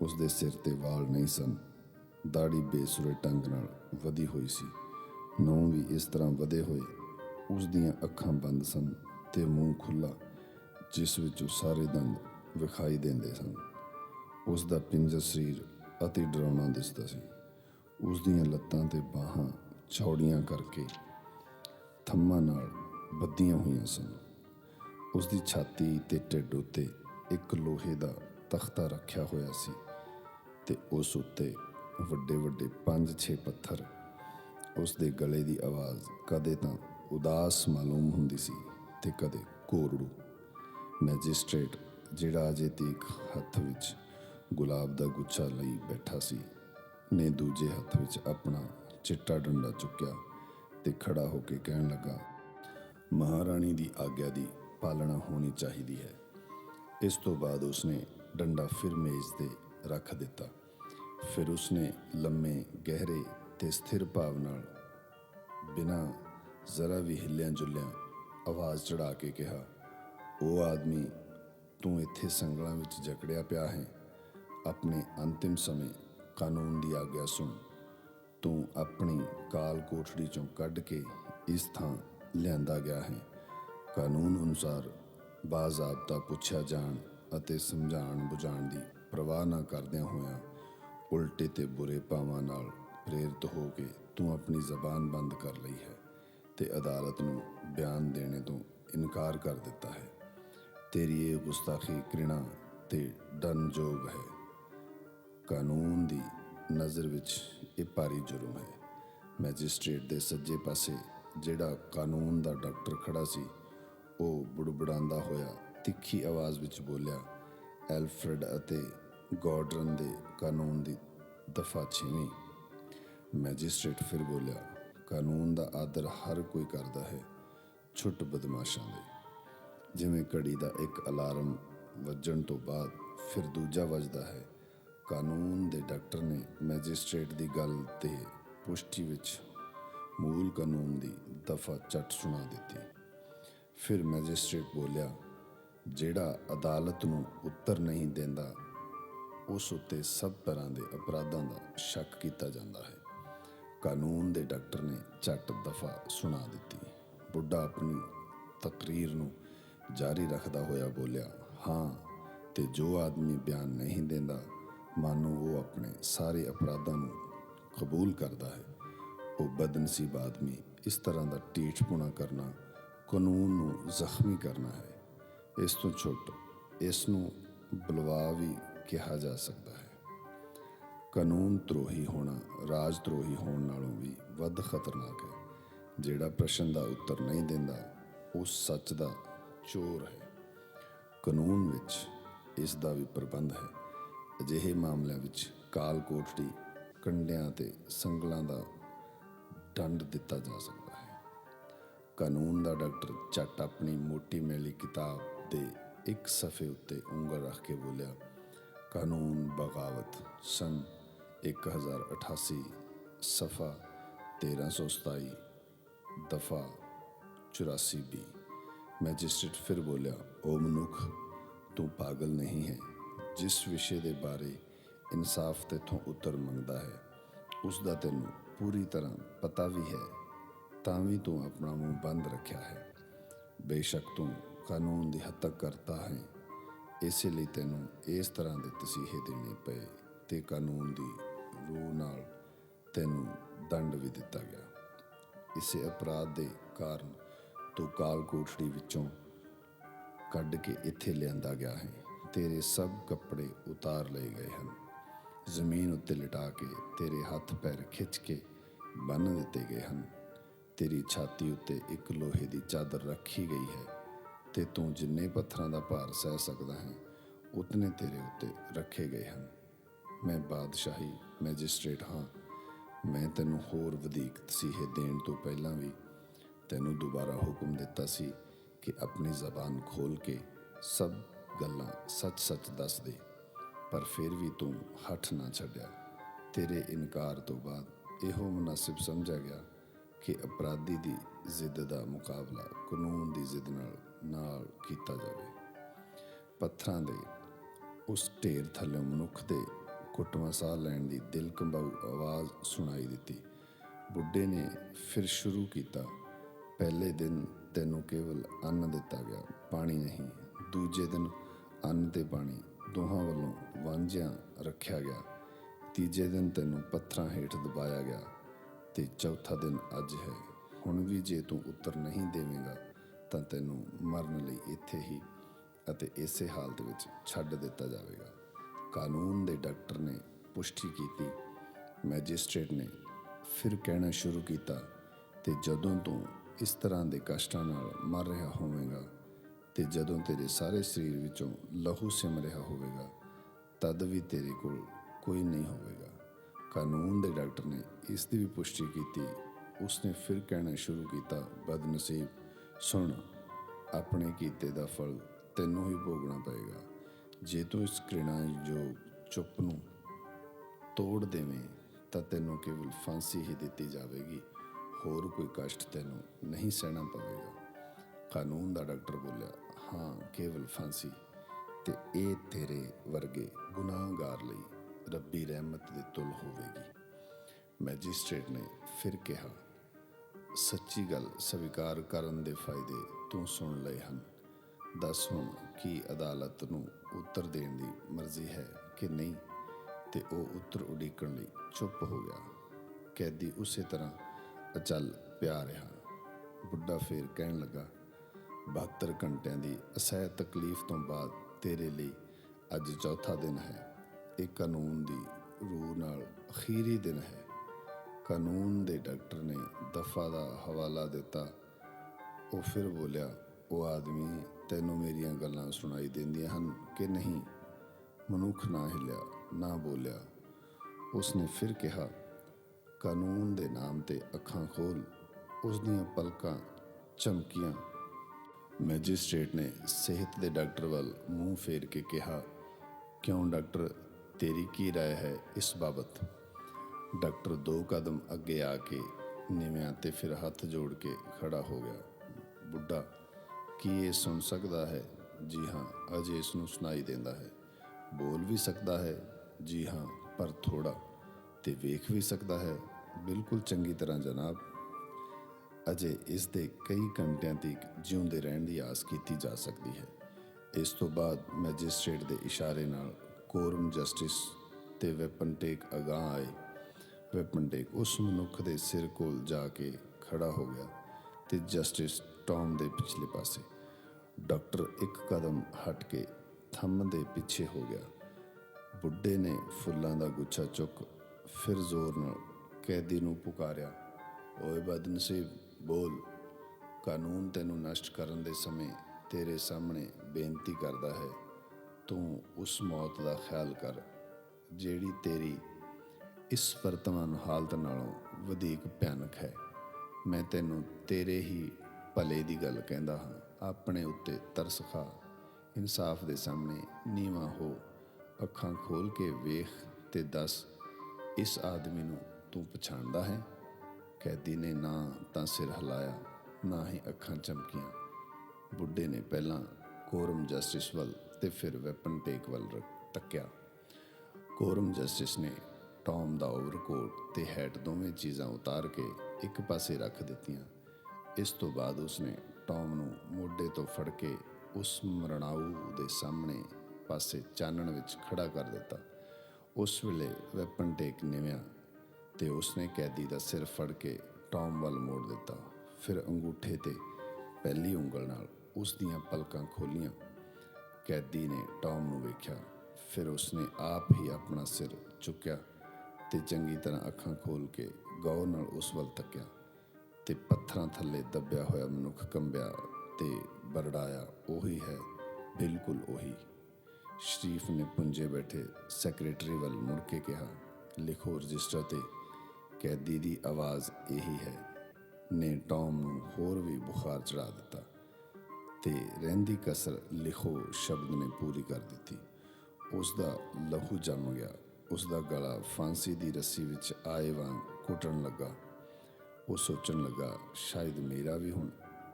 ਉਸ ਦੇ ਸਿਰ ਤੇ ਵਾਲ ਨਹੀਂ ਸਨ। ਦਾੜੀ ਬੇਸੁਰੇ ਢੰਗ ਨਾਲ ਵਧੀ ਹੋਈ ਸੀ। ਨੌਂ ਵੀ ਇਸ ਤਰ੍ਹਾਂ ਵਧੇ ਹੋਏ। ਉਸ ਦੀਆਂ ਅੱਖਾਂ ਬੰਦ ਸਨ। ਤੇ ਮੂੰਹ ਖੁੱਲਾ ਜਿਸ ਵਿੱਚੋਂ ਸਾਰੇ ਦੰਦ ਵਿਖਾਈ ਦਿੰਦੇ ਸਨ। ਉਸ ਦਾ ਪਿੰਜਰ ਸਰੀਰ ਅਤੇ ਡਰਾਉਣਾ ਦਿਸਦਾ ਸੀ। ਉਸ ਦੀਆਂ ਲੱਤਾਂ ਤੇ ਬਾਹਾਂ ਚੌੜੀਆਂ ਕਰਕੇ ਥੰਮਾਂ ਨਾਲ ਬੱਧੀਆਂ ਹੋਈਆਂ ਸਨ। ਉਸ ਦੀ ਛਾਤੀ ਤੇ ਢਿੱਡ ਉੱਤੇ ਇੱਕ ਲੋਹੇ ਦਾ ਤਖਤਾ ਰੱਖਿਆ ਹੋਇਆ ਸੀ ਤੇ ਉਸ ਉੱਤੇ ਵੱਡੇ ਵੱਡੇ 5-6 ਪੱਥਰ। ਉਸ ਦੇ ਗਲੇ ਦੀ ਆਵਾਜ਼ ਕਦੇ ਤਾਂ ਉਦਾਸ ਮਾਲੂਮ ਹੁੰਦੀ ਸੀ। ਤੇ ਕਦੇ ਕੋਰੜੂ। ਮੈਜਿਸਟ੍ਰੇਟ ਜਿਹੜਾ ਅਜੇ ਤੀਕ ਹੱਥ ਵਿੱਚ ਗੁਲਾਬ ਦਾ ਗੁੱਛਾ ਲਈ ਬੈਠਾ ਸੀ, ਨੇ ਦੂਜੇ ਹੱਥ ਵਿੱਚ ਆਪਣਾ ਚਿੱਟਾ ਡੰਡਾ ਚੁੱਕਿਆ ਤੇ ਖੜਾ ਹੋ ਕੇ ਕਹਿਣ ਲੱਗਾ, ਮਹਾਰਾਣੀ ਦੀ ਆਗਿਆ ਦੀ ਪਾਲਣਾ ਹੋਣੀ ਚਾਹੀਦੀ ਹੈ। ਇਸ ਤੋਂ ਬਾਅਦ ਉਸਨੇ ਡੰਡਾ ਫਿਰ ਮੇਜ਼ ਤੇ ਰੱਖ ਦਿੱਤਾ। ਫਿਰ ਉਸਨੇ ਲੰਮੇ, ਗਹਿਰੇ ਤੇ ਸਥਿਰ ਭਾਵ ਨਾਲ ਬਿਨਾਂ ਜ਼ਰਾ ਵੀ ਹਿੱਲਿਆਂ ਜੁਲਿਆਂ ਆਵਾਜ਼ ਚੜਾ ਕੇ ਕਿਹਾ, ਉਹ ਆਦਮੀ, ਤੂੰ ਇੱਥੇ ਸੰਗਲਾਂ ਵਿੱਚ ਜਕੜਿਆ ਪਿਆ ਹੈ। ਆਪਣੇ ਅੰਤਿਮ ਸਮੇਂ ਕਾਨੂੰਨ ਦੀ ਆਗਿਆ ਸੁਣ। ਤੂੰ ਆਪਣੀ ਕਾਲ ਕੋਠੜੀ ਚੋਂ ਕੱਢ ਕੇ ਇਸ ਥਾਂ ਲਿਆਂਦਾ ਗਿਆ ਹੈ। ਕਾਨੂੰਨ ਅਨੁਸਾਰ ਬਾਜ਼ਾਬਤਾ ਪੁੱਛਿਆ ਜਾਣ ਅਤੇ ਸਮਝਾਣ ਬੁਝਾਣ ਦੀ ਪਰਵਾਹ ਨਾ ਕਰਦਿਆਂ ਹੋਇਆਂ ਉਲਟੇ ਤੇ ਬੁਰੇ ਭਾਵਾਂ ਨਾਲ ਪ੍ਰੇਰਿਤ ਹੋ ਕੇ ਤੂੰ ਆਪਣੀ ਜ਼ਬਾਨ ਬੰਦ ਕਰ ਲਈ ਹੈ। ਤੇ ਅਦਾਲਤ ਨੂੰ ਬਿਆਨ ਦੇਣੇ ਤੋਂ ਇਨਕਾਰ ਕਰ ਦਿੱਤਾ ਹੈ। ਤੇਰੀ ਇਹ ਗੁਸਤਾਖੀ ਘ੍ਰਿਣਾ ਤੇ ਡਨਯੋਗ ਹੈ। ਕਾਨੂੰਨ ਦੀ ਨਜ਼ਰ ਵਿੱਚ ਇਹ ਭਾਰੀ ਜੁਰਮ ਹੈ। ਮੈਜਿਸਟ੍ਰੇਟ ਦੇ ਸੱਜੇ ਪਾਸੇ ਜਿਹੜਾ ਕਾਨੂੰਨ ਦਾ ਡਾਕਟਰ ਖੜਾ ਸੀ, ਉਹ ਬੁੜਬੜਾਉਂਦਾ ਹੋਇਆ ਤਿੱਖੀ ਆਵਾਜ਼ ਵਿੱਚ ਬੋਲਿਆ, ਐਲਫਰਡ ਅਤੇ ਗਾਰਡਨ ਦੇ ਕਾਨੂੰਨ ਦੀ ਦਫਾ 6ਵੀਂ ਮੈਜਿਸਟ੍ਰੇਟ ਫਿਰ ਬੋਲਿਆ ਕਾਨੂੰਨ ਦਾ ਆਦਰ ਹਰ ਕੋਈ ਕਰਦਾ ਹੈ, ਛੁੱਟ ਬਦਮਾਸ਼ਾਂ ਦੇ। ਜਿਵੇਂ ਘੜੀ ਦਾ ਇੱਕ ਅਲਾਰਮ ਵੱਜਣ ਤੋਂ ਬਾਅਦ ਫਿਰ ਦੂਜਾ ਵੱਜਦਾ ਹੈ। ਕਾਨੂੰਨ ਦੇ ਡਾਕਟਰ ਨੇ ਮੈਜਿਸਟ੍ਰੇਟ ਦੀ ਗੱਲ ਤੇ ਪੁਸ਼ਟੀ ਵਿੱਚ ਮੂਲ ਕਾਨੂੰਨ ਦੀ ਦਫਾ ਚੱਟ ਸੁਣਾ ਦਿੱਤੀ। ਫਿਰ ਮੈਜਿਸਟ੍ਰੇਟ ਬੋਲਿਆ, ਜਿਹੜਾ ਅਦਾਲਤ ਨੂੰ ਉੱਤਰ ਨਹੀਂ ਦਿੰਦਾ, ਉਸ ਉੱਤੇ ਸਭ ਤਰ੍ਹਾਂ ਦੇ ਅਪਰਾਧਾਂ ਦਾ ਸ਼ੱਕ ਕੀਤਾ ਜਾਂਦਾ ਹੈ। ਕਾਨੂੰਨ ਦੇ ਡਾਕਟਰ ਨੇ ਝੱਟ ਦਫਾ ਸੁਣਾ ਦਿੱਤੀ। ਬੁੱਢਾ ਆਪਣੀ ਤਕਰੀਰ ਨੂੰ ਜਾਰੀ ਰੱਖਦਾ ਹੋਇਆ ਬੋਲਿਆ, ਹਾਂ, ਤੇ ਜੋ ਆਦਮੀ ਬਿਆਨ ਨਹੀਂ ਦਿੰਦਾ, ਮਾਨੋ ਉਹ ਆਪਣੇ ਸਾਰੇ ਅਪਰਾਧਾਂ ਨੂੰ ਕਬੂਲ ਕਰਦਾ ਹੈ। ਉਹ ਬਦਨਸੀਬ ਆਦਮੀ, ਇਸ ਤਰ੍ਹਾਂ ਦਾ ਟੀਚਪੁਣਾ ਕਰਨਾ ਕਾਨੂੰਨ ਨੂੰ ਜ਼ਖਮੀ ਕਰਨਾ ਹੈ। ਇਸ ਤੋਂ ਛੁੱਟ ਇਸ ਨੂੰ ਬਲਵਾ ਵੀ ਕਿਹਾ ਜਾ ਸਕਦਾ ਹੈ। ਕਾਨੂੰਨ ਧਰੋਹੀ ਹੋਣਾ, ਰਾਜ ਧਰੋਹੀ ਹੋਣ ਨਾਲੋਂ ਵੀ ਵੱਧ ਖਤਰਨਾਕ ਹੈ। ਜਿਹੜਾ ਪ੍ਰਸ਼ਨ ਦਾ ਉੱਤਰ ਨਹੀਂ ਦਿੰਦਾ, ਉਹ ਸੱਚ ਦਾ ਚੋਰ ਹੈ। ਕਾਨੂੰਨ ਵਿੱਚ ਇਸ ਦਾ ਵੀ ਪ੍ਰਬੰਧ ਹੈ। ਅਜਿਹੇ ਮਾਮਲਿਆਂ ਵਿੱਚ ਕਾਲ ਕੋਠੜੀ ਕੰਡਿਆਂ ਤੇ ਸੰਗਲਾਂ ਦਾ ਦੰਡ ਦਿੱਤਾ ਜਾ ਸਕਦਾ ਹੈ। ਕਾਨੂੰਨ ਦਾ ਡਾਕਟਰ ਚੱਟ ਆਪਣੀ ਮੋਟੀ ਮੈਲੀ ਕਿਤਾਬ ਦੇ ਇੱਕ ਸਫੇ ਉੱਤੇ ਉਂਗਲ ਰੱਖ ਕੇ ਬੋਲਿਆ, ਕਾਨੂੰਨ ਬਗਾਵਤ ਸਨ 1088 ਸਫਾ 1327 ਦਫਾ 84 ਬੀ। ਮੈਜਿਸਟ੍ਰੇਟ ਫਿਰ ਬੋਲਿਆ ਉਹ ਮਨੁੱਖ, ਤੂੰ ਪਾਗਲ ਨਹੀਂ ਹੈ। ਜਿਸ ਵਿਸ਼ੇ ਦੇ ਬਾਰੇ ਇਨਸਾਫ ਤੇਥੋਂ ਉੱਤਰ ਮੰਗਦਾ ਹੈ, ਉਸ ਦਾ ਤੈਨੂੰ ਪੂਰੀ ਤਰ੍ਹਾਂ ਪਤਾ ਵੀ ਹੈ, ਤਾਂ ਵੀ ਤੂੰ ਆਪਣਾ ਮੂੰਹ ਬੰਦ ਰੱਖਿਆ ਹੈ। ਬੇਸ਼ੱਕ ਤੂੰ ਕਾਨੂੰਨ ਦੀ ਹੱਦ ਤੱਕ ਕਰਤਾ ਹੈ। ਇਸੇ ਲਈ ਤੈਨੂੰ ਇਸ ਤਰ੍ਹਾਂ ਦੇ ਤਸੀਹੇ ਦੇਣੇ ਪਏ ਤੇ ਕਾਨੂੰਨ ਦੀ ਰੂਹ ਨਾਲ ਤੈਨੂੰ ਦੰਡ ਵੀ ਦਿੱਤਾ ਗਿਆ। ਇਸੇ ਅਪਰਾਧ ਦੇ ਕਾਰਨ ਤੂੰ ਕਾਲ ਕੋਠੜੀ ਵਿੱਚੋਂ ਕੱਢ ਕੇ ਇੱਥੇ ਲਿਆਂਦਾ ਗਿਆ ਹੈ। ਤੇਰੇ ਸਭ ਕੱਪੜੇ ਉਤਾਰ ਲਏ ਗਏ ਹਨ। ਜ਼ਮੀਨ ਉੱਤੇ ਲਟਾ ਕੇ ਤੇਰੇ ਹੱਥ ਪੈਰ ਖਿੱਚ ਕੇ ਬੰਨ੍ਹ ਦਿੱਤੇ ਗਏ ਹਨ। ਤੇਰੀ ਛਾਤੀ ਉੱਤੇ ਇੱਕ ਲੋਹੇ ਦੀ ਚਾਦਰ ਰੱਖੀ ਗਈ ਹੈ ਤੇ ਤੂੰ ਜਿੰਨੇ ਪੱਥਰਾਂ ਦਾ ਭਾਰ ਸਹਿ ਸਕਦਾ ਹੈ, ਉਤਨੇ ਤੇਰੇ ਉੱਤੇ ਰੱਖੇ ਗਏ ਹਨ। ਮੈਂ ਬਾਦਸ਼ਾਹੀ ਮੈਜਿਸਟ੍ਰੇਟ, ਹਾਂ। ਮੈਂ ਤੈਨੂੰ ਹੋਰ ਵਧੇਕ ਤਸੀਹੇ ਦੇਣ ਤੋਂ ਪਹਿਲਾਂ ਵੀ ਤੈਨੂੰ ਦੁਬਾਰਾ ਹੁਕਮ ਦਿੱਤਾ ਸੀ ਕਿ ਆਪਣੀ ਜ਼ਬਾਨ ਖੋਲ ਕੇ ਸਭ ਗੱਲਾਂ ਸੱਚ-ਸੱਚ ਦੱਸ ਦੇ, ਪਰ ਫਿਰ ਵੀ ਤੂੰ ਹੱਠ ਨਾ ਛੱਡਿਆ। ਤੇਰੇ ਇਨਕਾਰ ਤੋਂ ਬਾਅਦ ਇਹੋ ਮੁਨਾਸਿਬ ਸਮਝਿਆ ਗਿਆ ਕਿ ਅਪਰਾਧੀ ਦੀ ਜ਼ਿੱਦ ਦਾ ਮੁਕਾਬਲਾ ਕਾਨੂੰਨ ਦੀ ਜ਼ਿੱਦ ਨਾਲ ਨਾਲ ਕੀਤਾ ਜਾਵੇ। ਪੱਥਰਾਂ ਦੇ ਉਸ ਢੇਰ ਥੱਲੇ ਮਨੁੱਖ ਦੇ ਕੁੱਟਵਾਂ ਸਾਹ ਲੈਣ ਦੀ ਦਿਲ ਕੰਬਾਊ ਆਵਾਜ਼ ਸੁਣਾਈ ਦਿੱਤੀ। ਬੁੱਢੇ ਨੇ ਫਿਰ ਸ਼ੁਰੂ ਕੀਤਾ। ਪਹਿਲੇ ਦਿਨ ਤੈਨੂੰ ਕੇਵਲ ਅੰਨ ਦਿੱਤਾ ਗਿਆ, ਪਾਣੀ ਨਹੀਂ। ਦੂਜੇ ਦਿਨ ਅੰਨ ਤੇ ਪਾਣੀ, ਦੋਹਾਂ ਵੱਲੋਂ ਵਾਂਝਿਆਂ ਰੱਖਿਆ ਗਿਆ। ਤੀਜੇ ਦਿਨ ਤੈਨੂੰ ਪੱਥਰਾਂ ਹੇਠ ਦਬਾਇਆ ਗਿਆ ਤੇ ਚੌਥਾ ਦਿਨ ਅੱਜ ਹੈ। ਹੁਣ ਵੀ ਜੇ ਤੂੰ ਉੱਤਰ ਨਹੀਂ ਦੇਵੇਂਗਾ, ਤਾਂ ਤੈਨੂੰ ਮਰਨ ਲਈ ਇੱਥੇ ਹੀ ਅਤੇ ਇਸੇ ਹਾਲਤ ਵਿੱਚ ਛੱਡ ਦਿੱਤਾ ਜਾਵੇਗਾ। ਕਾਨੂੰਨ ਦੇ ਡਾਕਟਰ ਨੇ ਪੁਸ਼ਟੀ ਕੀਤੀ, ਮੈਜਿਸਟ੍ਰੇਟ ਨੇ ਫਿਰ ਕਹਿਣਾ ਸ਼ੁਰੂ ਕੀਤਾ ਤੇ ਜਦੋਂ ਤੂੰ ਇਸ ਤਰ੍ਹਾਂ ਦੇ ਕਸ਼ਟਾਂ ਨਾਲ ਮਰ ਰਿਹਾ ਹੋਵੇਂਗਾ ਤੇ ਜਦੋਂ ਤੇਰੇ ਸਾਰੇ ਸਰੀਰ ਵਿੱਚੋਂ ਲਹੂ ਸਿਮ ਰਿਹਾ ਹੋਵੇਗਾ, ਤਦ ਵੀ ਤੇਰੇ ਕੋਲ ਕੋਈ ਨਹੀਂ ਹੋਵੇਗਾ। ਕਾਨੂੰਨ ਦੇ ਡਾਕਟਰ ਨੇ ਇਸ ਦੀ ਵੀ ਪੁਸ਼ਟੀ ਕੀਤੀ। ਉਸਨੇ ਫਿਰ ਕਹਿਣਾ ਸ਼ੁਰੂ ਕੀਤਾ, ਬਦਨਸੀਬ, ਸੁਣ, ਆਪਣੇ ਕੀਤੇ ਦਾ ਫਲ ਤੈਨੂੰ ਹੀ ਭੋਗਣਾ ਪਏਗਾ। ਜੇ ਤੂੰ ਇਸ ਘ੍ਰਿਣਾ ਜੋ ਚੁੱਪ ਨੂੰ ਤੋੜ ਦੇਵੇਂ, ਤਾਂ ਤੈਨੂੰ ਕੇਵਲ ਫਾਂਸੀ ਹੀ ਦਿੱਤੀ ਜਾਵੇਗੀ। ਹੋਰ ਕੋਈ ਕਸ਼ਟ ਤੈਨੂੰ ਨਹੀਂ ਸਹਿਣਾ ਪਵੇਗਾ। ਕਾਨੂੰਨ ਦਾ ਡਾਕਟਰ ਬੋਲਿਆ, ਹਾਂ, ਕੇਵਲ ਫਾਂਸੀ। ਤੇ ਇਹ ਤੇਰੇ ਵਰਗੇ ਗੁਨਾਹਗਾਰ ਲਈ ਰੱਬੀ ਰਹਿਮਤ ਦੀ ਤੁਲ ਹੋਵੇਗੀ। ਮੈਜਿਸਟ੍ਰੇਟ ਨੇ ਫਿਰ ਕਿਹਾ, ਸੱਚੀ ਗੱਲ ਸਵੀਕਾਰ ਕਰਨ ਦੇ ਫਾਇਦੇ ਤੂੰ ਸੁਣ ਲਏ ਹਨ। ਦੱਸ ਹੁਣ ਕੀ ਅਦਾਲਤ ਨੂੰ ਉੱਤਰ ਦੇਣ ਦੀ ਮਰਜ਼ੀ ਹੈ ਕਿ ਨਹੀਂ ਤੇ ਉਹ ਉੱਤਰ ਉਡੀਕਣ ਲਈ ਚੁੱਪ ਹੋ ਗਿਆ। ਕੈਦੀ ਉਸੇ ਤਰ੍ਹਾਂ ਅਚਲ ਪਿਆ ਰਿਹਾ। ਬੁੱਢਾ ਫੇਰ ਕਹਿਣ ਲੱਗਾ 72 ਘੰਟਿਆਂ ਦੀ ਅਸਹਿ ਤਕਲੀਫ ਤੋਂ ਬਾਅਦ ਤੇਰੇ ਲਈ ਅੱਜ ਚੌਥਾ ਦਿਨ ਹੈ। ਇਹ ਕਾਨੂੰਨ ਦੀ ਰੂਹ ਨਾਲ ਅਖੀਰੀ ਦਿਨ ਹੈ। ਕਾਨੂੰਨ ਦੇ ਡਾਕਟਰ ਨੇ ਦਫਾ ਦਾ ਹਵਾਲਾ ਦਿੱਤਾ। ਉਹ ਫਿਰ ਬੋਲਿਆ, ਉਹ ਆਦਮੀ ਤੈਨੂੰ ਮੇਰੀਆਂ ਗੱਲਾਂ ਸੁਣਾਈ ਦਿੰਦੀਆਂ ਹਨ ਕਿ ਨਹੀਂ ਮਨੁੱਖ ਨਾ ਹਿੱਲਿਆ ਨਾ ਬੋਲਿਆ ਉਸਨੇ ਫਿਰ ਕਿਹਾ ਕਾਨੂੰਨ ਦੇ ਨਾਮ ਤੇ ਅੱਖਾਂ ਖੋਲ ਉਸ ਦੀਆਂ ਪਲਕਾਂ ਚਮਕੀਆਂ ਮੈਜਿਸਟ੍ਰੇਟ ਨੇ ਸਿਹਤ ਦੇ ਡਾਕਟਰ ਵੱਲ ਮੂੰਹ ਫੇਰ ਕੇ ਕਿਹਾ ਕਿਉਂ ਡਾਕਟਰ ਤੇਰੀ ਕੀ رائے ਹੈ ਇਸ ਬਾਬਤ ਡਾਕਟਰ ਦੋ ਕਦਮ ਅੱਗੇ ਆ ਕੇ ਨਿਵਿਆਂ ਤੇ ਫਿਰ ਹੱਥ ਜੋੜ ਕੇ ਖੜਾ ਹੋ ਗਿਆ ਬੁੱਢਾ ਕੀ ਇਹ ਸੁਣ ਸਕਦਾ ਹੈ? ਜੀ ਹਾਂ, ਅਜੇ ਇਸ ਨੂੰ ਸੁਣਾਈ ਦਿੰਦਾ ਹੈ। ਬੋਲ ਵੀ ਸਕਦਾ ਹੈ, ਜੀ ਹਾਂ, ਪਰ ਥੋੜਾ ਤੇ ਵੇਖ ਵੀ ਸਕਦਾ ਹੈ। ਬਿਲਕੁਲ ਚੰਗੀ ਤਰ੍ਹਾਂ ਜਨਾਬ। ਅਜੇ ਇਸ ਦੇ ਕਈ ਘੰਟਿਆਂ ਤੱਕ ਜਿਉਂਦੇ ਰਹਿਣ ਦੀ ਆਸ ਕੀਤੀ ਜਾ ਸਕਦੀ ਹੈ। ਇਸ ਤੋਂ ਬਾਅਦ ਮੈਜਿਸਟ੍ਰੇਟ ਦੇ ਇਸ਼ਾਰੇ ਨਾਲ ਕੋਰਮ ਜਸਟਿਸ ਤੇ ਵੈਪਨ ਟੇਕ ਅਗਾਂਹ ਆਏ। ਵੈਪਨ ਟੇਕ ਉਸ ਮਨੁੱਖ ਦੇ ਸਿਰ ਕੋਲ ਜਾ ਕੇ ਖੜਾ ਹੋ ਗਿਆ ਤੇ ਜਸਟਿਸ ਟੌਮ ਦੇ ਪਿਛਲੇ ਪਾਸੇ। ਡਾਕਟਰ ਇੱਕ ਕਦਮ ਹਟ ਕੇ ਥੰਮ ਦੇ ਪਿੱਛੇ ਹੋ ਗਿਆ। ਬੁੱਢੇ ਨੇ ਫੁੱਲਾਂ ਦਾ ਗੁੱਛਾ ਚੁੱਕ ਫਿਰ ਜ਼ੋਰ ਨਾਲ ਕੈਦੀ ਨੂੰ ਪੁਕਾਰਿਆ, ਓਏ ਬਦਨਸੀਬ, ਬੋਲ। ਕਾਨੂੰਨ ਤੈਨੂੰ ਨਸ਼ਟ ਕਰਨ ਦੇ ਸਮੇਂ ਤੇਰੇ ਸਾਹਮਣੇ ਬੇਨਤੀ ਕਰਦਾ ਹੈ। ਤੂੰ ਉਸ ਮੌਤ ਦਾ ਖਿਆਲ ਕਰ, ਜਿਹੜੀ ਤੇਰੀ ਇਸ ਵਰਤਮਾਨ ਹਾਲਤ ਨਾਲੋਂ ਵਧੇਕ ਭਿਆਨਕ ਹੈ। ਮੈਂ ਤੈਨੂੰ ਤੇਰੇ ਹੀ ਭਲੇ ਦੀ ਗੱਲ ਕਹਿੰਦਾ ਹਾਂ, ਆਪਣੇ ਉੱਤੇ ਤਰਸ ਖਾ। ਇਨਸਾਫ ਦੇ ਸਾਹਮਣੇ ਨੀਵਾ ਹੋ। ਅੱਖਾਂ ਖੋਲ ਕੇ ਵੇਖ ਤੇ ਦੱਸ, ਇਸ ਆਦਮੀ ਨੂੰ ਤੂੰ ਪਛਾਣਦਾ ਹੈ? ਕੈਦੀ ਨੇ ਨਾ ਤਾਂ ਸਿਰ ਹਿਲਾਇਆ, ਨਾ ਹੀ ਅੱਖਾਂ ਚਮਕੀਆਂ। ਬੁੱਢੇ ਨੇ ਪਹਿਲਾਂ ਕੋਰਮ ਜਸਟਿਸ ਵੱਲ ਤੇ ਫਿਰ ਵੈਪਨ ਟੇਕ ਵੱਲ ਰ- ਤੱਕਿਆ। ਕੋਰਮ ਜਸਟਿਸ ਨੇ ਟੌਮ ਦਾ ਓਵਰਕੋਟ ਤੇ ਹੈਟ ਦੋਵੇਂ ਚੀਜ਼ਾਂ ਉਤਾਰ ਕੇ ਇੱਕ ਪਾਸੇ ਰੱਖ ਦਿੱਤੀਆਂ। ਇਸ ਤੋਂ ਬਾਅਦ ਉਸਨੇ ਟੌਮ ਨੂੰ ਮੋਢੇ ਤੋਂ ਫੜ ਕੇ ਉਸ ਮਰਣਾਊ ਦੇ ਸਾਹਮਣੇ ਪਾਸੇ ਚਾਨਣ ਵਿੱਚ ਖੜਾ ਕਰ ਦਿੱਤਾ। ਉਸ ਵੇਲੇ ਵੈਪਨ ਟੇਕ ਨਿਵਿਆ ਤੇ ਉਸਨੇ ਕੈਦੀ ਦਾ ਸਿਰ ਫੜ ਕੇ ਟੌਮ ਵੱਲ ਮੋੜ ਦਿੱਤਾ। ਫਿਰ ਅੰਗੂਠੇ ਤੇ ਪਹਿਲੀ ਉਂਗਲ ਨਾਲ ਉਸ ਦੀਆਂ ਪਲਕਾਂ ਖੋਲੀਆਂ ਕੈਦੀ ਨੇ ਟੌਮ ਨੂੰ ਵੇਖਿਆ। ਫਿਰ ਉਸਨੇ ਆਪ ਹੀ ਆਪਣਾ ਸਿਰ ਚੁੱਕਿਆ ਤੇ ਚੰਗੀ ਤਰ੍ਹਾਂ ਅੱਖਾਂ ਖੋਲ ਕੇ ਗੌਰ ਨਾਲ ਉਸ ਵੱਲ ਤੱਕਿਆ। ਤੇ ਪੱਥਰਾਂ ਥੱਲੇ ਦੱਬਿਆ ਹੋਇਆ ਮਨੁੱਖ ਕੰਬਿਆ ਤੇ ਬਰੜਾਇਆ, ਉਹੀ ਹੈ, ਬਿਲਕੁਲ ਉਹੀ। ਸ਼ਰੀਫ ਨੇ ਪੁੰਜੇ ਬੈਠੇ ਸੈਕਟਰੀ ਵੱਲ ਮੁੜ ਕੇ ਕਿਹਾ, ਲਿਖੋ ਰਜਿਸਟਰ ਤੇ, ਕੈਦੀ ਦੀ ਆਵਾਜ਼ ਇਹੀ ਹੈ, ਨੇ ਟੌਮ ਨੂੰ ਹੋਰ ਵੀ ਬੁਖਾਰ ਚੜਾ ਦਿੱਤਾ ਤੇ ਰਹਿੰਦੀ ਕਸਰ ਲਿਖੋ ਸ਼ਬਦ ਨੇ ਪੂਰੀ ਕਰ ਦਿੱਤੀ। ਉਸ ਦਾ ਲਹੂ ਜੰਮ ਗਿਆ ਉਸ ਦਾ ਗਲਾ ਫਾਂਸੀ ਦੀ ਰੱਸੀ ਵਿੱਚ ਆਏ ਵਾਂਗ ਘੁੱਟਣ ਲੱਗਾ। ਉਹ ਸੋਚਣ ਲੱਗਾ, ਸ਼ਾਇਦ ਮੇਰਾ ਵੀ ਹੁਣ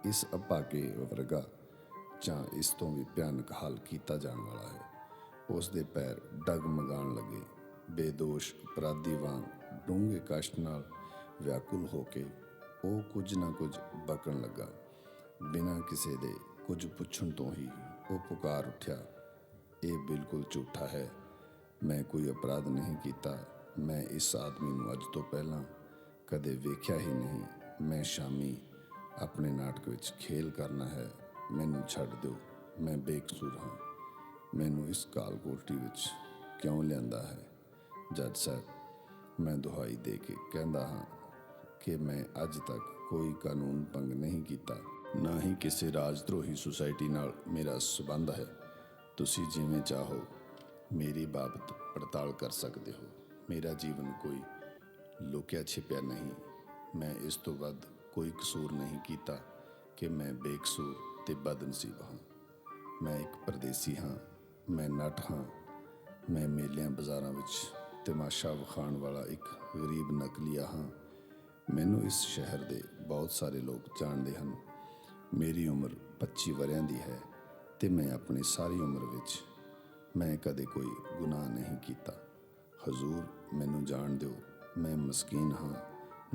ਇਸ ਅਪਾਕੇ ਵਰਗਾ ਜਾਂ ਇਸ ਤੋਂ ਵੀ ਭਿਆਨਕ ਹਾਲ ਕੀਤਾ ਜਾਣ ਵਾਲਾ ਹੈ। ਉਸ ਦੇ ਪੈਰ ਡਗਮਗਾਣ ਲੱਗੇ। ਬੇਦੋਸ਼ ਅਪਰਾਧੀ ਵਾਂਗ ਡੂੰਘੇ ਕਸ਼ਟ ਨਾਲ ਵਿਆਕੁਲ ਹੋ ਕੇ ਉਹ ਕੁਝ ਨਾ ਕੁਝ ਬਕਣ ਲੱਗਾ। ਬਿਨਾਂ ਕਿਸੇ ਦੇ ਕੁਝ ਪੁੱਛਣ ਤੋਂ ਹੀ ਉਹ ਪੁਕਾਰ ਉੱਠਿਆ, ਇਹ ਬਿਲਕੁਲ ਝੂਠਾ ਹੈ। ਮੈਂ ਕੋਈ ਅਪਰਾਧ ਨਹੀਂ ਕੀਤਾ। ਮੈਂ ਇਸ ਆਦਮੀ ਨੂੰ ਅੱਜ ਤੋਂ ਪਹਿਲਾਂ ਕਦੇ ਵੇਖਿਆ ਹੀ ਨਹੀਂ। ਮੈਂ ਸ਼ਾਮੀ ਆਪਣੇ ਨਾਟਕ ਵਿੱਚ ਖੇਲ ਕਰਨਾ ਹੈ, ਮੈਨੂੰ ਛੱਡ ਦਿਓ, ਮੈਂ ਬੇਕਸੂਰ ਹਾਂ। ਮੈਨੂੰ ਇਸ ਕਾਲ ਕੋਠੀ ਵਿੱਚ ਕਿਉਂ ਲਿਆਂਦਾ ਹੈ? ਜੱਜ ਸਾਹਿਬ, ਮੈਂ ਦੁਹਾਈ ਦੇ ਕੇ ਕਹਿੰਦਾ ਹਾਂ ਕਿ ਮੈਂ ਅੱਜ ਤੱਕ ਕੋਈ ਕਾਨੂੰਨ ਭੰਗ ਨਹੀਂ ਕੀਤਾ। ਨਾ ਹੀ ਕਿਸੇ ਰਾਜਦਰੋਹੀ ਸੁਸਾਇਟੀ ਨਾਲ ਮੇਰਾ ਸਬੰਧ ਹੈ। ਤੁਸੀਂ ਜਿਵੇਂ ਚਾਹੋ, ਮੇਰੀ ਬਾਬਤ ਪੜਤਾਲ ਕਰ ਸਕਦੇ ਹੋ। ਮੇਰਾ ਜੀਵਨ ਕੋਈ ਲੁਕਿਆ ਛਿਪਿਆ ਨਹੀਂ। ਮੈਂ ਇਸ ਤੋਂ ਵੱਧ ਕੋਈ ਕਸੂਰ ਨਹੀਂ ਕੀਤਾ ਕਿ ਮੈਂ ਬੇਕਸੂਰ ਤੇ ਬਦਨਸੀਬ ਹਾਂ। ਮੈਂ ਇੱਕ ਪਰਦੇਸੀ ਹਾਂ। ਮੈਂ ਨਟ ਹਾਂ। ਮੈਂ ਮੇਲਿਆਂ ਬਾਜ਼ਾਰਾਂ ਵਿੱਚ ਤਮਾਸ਼ਾ ਵਿਖਾਉਣ ਵਾਲਾ ਇੱਕ ਗਰੀਬ ਨਕਲੀਆ ਹਾਂ। ਮੈਨੂੰ ਇਸ ਸ਼ਹਿਰ ਦੇ ਬਹੁਤ ਸਾਰੇ ਲੋਕ ਜਾਣਦੇ ਹਨ। ਮੇਰੀ ਉਮਰ 25 ਵਰਿਆਂ ਦੀ ਹੈ ਤੇ ਮੈਂ ਆਪਣੀ ਸਾਰੀ ਉਮਰ ਵਿੱਚ ਮੈਂ ਕਦੇ ਕੋਈ ਗੁਨਾਹ ਨਹੀਂ ਕੀਤਾ। ਹਜ਼ੂਰ, ਮੈਨੂੰ ਜਾਣ ਦਿਓ। ਮੈਂ ਮਸਕੀਨ ਹਾਂ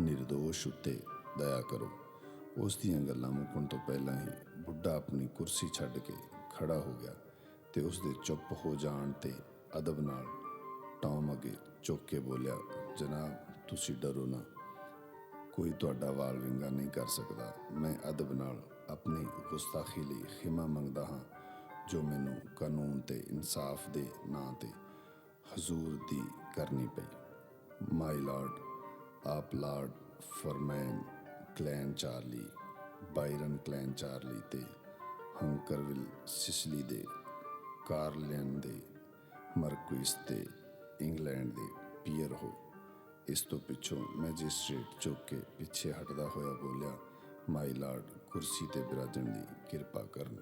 નિર્ਦੋਸ਼ ਉੱਤੇ ਦਇਆ ਕਰੋ। ਉਸ ਦੀਆਂ ਗੱਲਾਂ ਮੁੱਕਣ ਤੋਂ ਪਹਿਲਾਂ ਹੀ ਬੁੱਢਾ ਆਪਣੀ ਕੁਰਸੀ ਛੱਡ ਕੇ ਖੜਾ ਹੋ ਗਿਆ ਤੇ ਉਸ ਦੇ ਚੁੱਪ ਹੋ ਜਾਣ ਤੇ ਅਦਬ ਨਾਲ ਟੌਮ ਅੱਗੇ ਚੁੱਕ ਕੇ ਬੋਲਿਆ, ਜਨਾਬ, ਤੁਸੀਂ ਡਰੋ ਨਾ। ਕੋਈ ਤੁਹਾਡਾ ਵਾਲ ਵਿੰਗਾ ਨਹੀਂ ਕਰ ਸਕਦਾ। ਮੈਂ ਅਦਬ ਨਾਲ ਆਪਣੀ ਗੁਸਤਾਖੀ ਲਈ ਖਿਮਾ ਮੰਗਦਾ ਹਾਂ, ਜੋ ਮੈਨੂੰ ਕਾਨੂੰਨ ਤੇ ਇਨਸਾਫ ਦੇ ਨਾਂ ਤੇ ਹਜ਼ੂਰ ਦੀ ਕਰਨੀ ਪਈ। ਮਾਈ ਲਾਰਡ ਆਪ lord Furman clan Charlie Byron clan Charlie ਤੇ ਹੰਕਰਵਿਲ ਸਿਸਲੀ ਦੇ ਕਾਰਲੈਨ ਦੇ ਮਰਕੁਇਸ ਤੇ ਇੰਗਲੈਂਡ ਦੇ ਪੀਅਰ ਹੋ ਇਸ ਤੋਂ ਪਿੱਛੋਂ ਮੈਜਿਸਟ੍ਰੇਟ ਚੁੱਕ ਕੇ ਪਿੱਛੇ ਹਟਦਾ ਹੋਇਆ ਬੋਲਿਆ ਮਾਈ ਲਾਰਡ ਕੁਰਸੀ ਤੇ ਬਿਰਾਜਣ ਦੀ ਕਿਰਪਾ ਕਰਨ